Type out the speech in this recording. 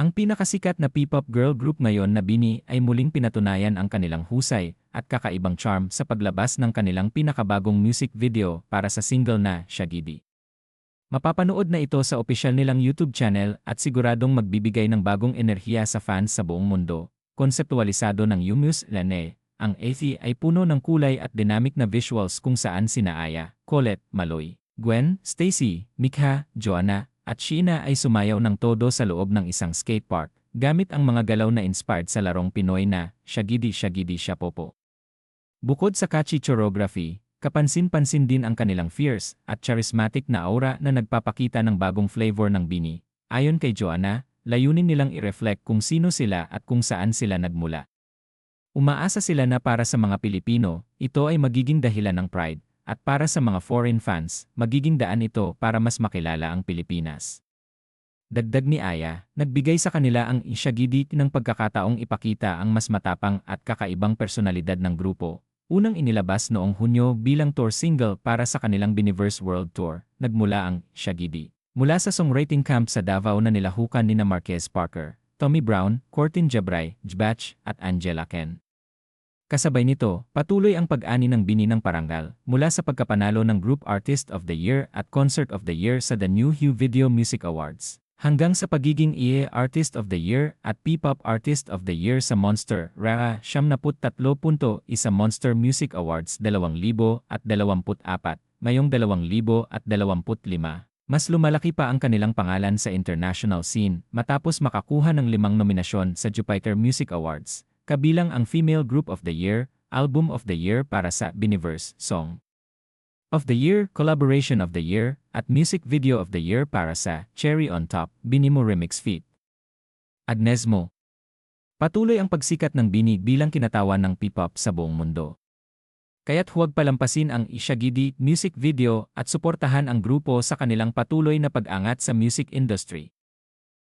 Ang pinakasikat na P-pop girl group ngayon na Bini ay muling pinatunayan ang kanilang husay at kakaibang charm sa paglabas ng kanilang pinakabagong music video para sa single na Shagidi. Mapapanood na ito sa opisyal nilang YouTube channel at siguradong magbibigay ng bagong enerhiya sa fans sa buong mundo. Konseptualisado ng Yumus Lane, ang Athi ay puno ng kulay at dynamic na visuals kung saan sina Aya, Colette, Maloy, Gwen, Stacy, Mikha, Joanna, at Sheena ay sumayaw ng todo sa loob ng isang skate park, gamit ang mga galaw na inspired sa larong Pinoy na Shagidi Shagidi Shapopo. Bukod sa catchy choreography, kapansin-pansin din ang kanilang fierce at charismatic na aura na nagpapakita ng bagong flavor ng bini. Ayon kay Joanna, layunin nilang i-reflect kung sino sila at kung saan sila nagmula. Umaasa sila na para sa mga Pilipino, ito ay magiging dahilan ng pride, at para sa mga foreign fans, magiging daan ito para mas makilala ang Pilipinas. Dagdag ni Aya, nagbigay sa kanila ang Ishagidi ng pagkakataong ipakita ang mas matapang at kakaibang personalidad ng grupo. Unang inilabas noong Hunyo bilang tour single para sa kanilang Biniverse World Tour, nagmula ang Shagidi. Mula sa songwriting camp sa Davao na nilahukan ni Marquez Parker, Tommy Brown, Cortin Jabray, Jbatch at Angela Ken. Kasabay nito, patuloy ang pag-ani ng Bini ng Parangal mula sa pagkapanalo ng Group Artist of the Year at Concert of the Year sa The New Hue Video Music Awards, hanggang sa pagiging EA Artist of the Year at P-Pop Artist of the Year sa Monster Rara 73.1 Monster Music Awards 2024, mayong 2025. Mas lumalaki pa ang kanilang pangalan sa international scene matapos makakuha ng limang nominasyon sa Jupiter Music Awards kabilang ang Female Group of the Year, Album of the Year para sa Biniverse Song of the Year, Collaboration of the Year, at Music Video of the Year para sa Cherry on Top, Binimo Remix Feat. Agnesmo Patuloy ang pagsikat ng Bini bilang kinatawan ng P-pop sa buong mundo. Kaya't huwag palampasin ang Ishagidi music video at suportahan ang grupo sa kanilang patuloy na pag-angat sa music industry.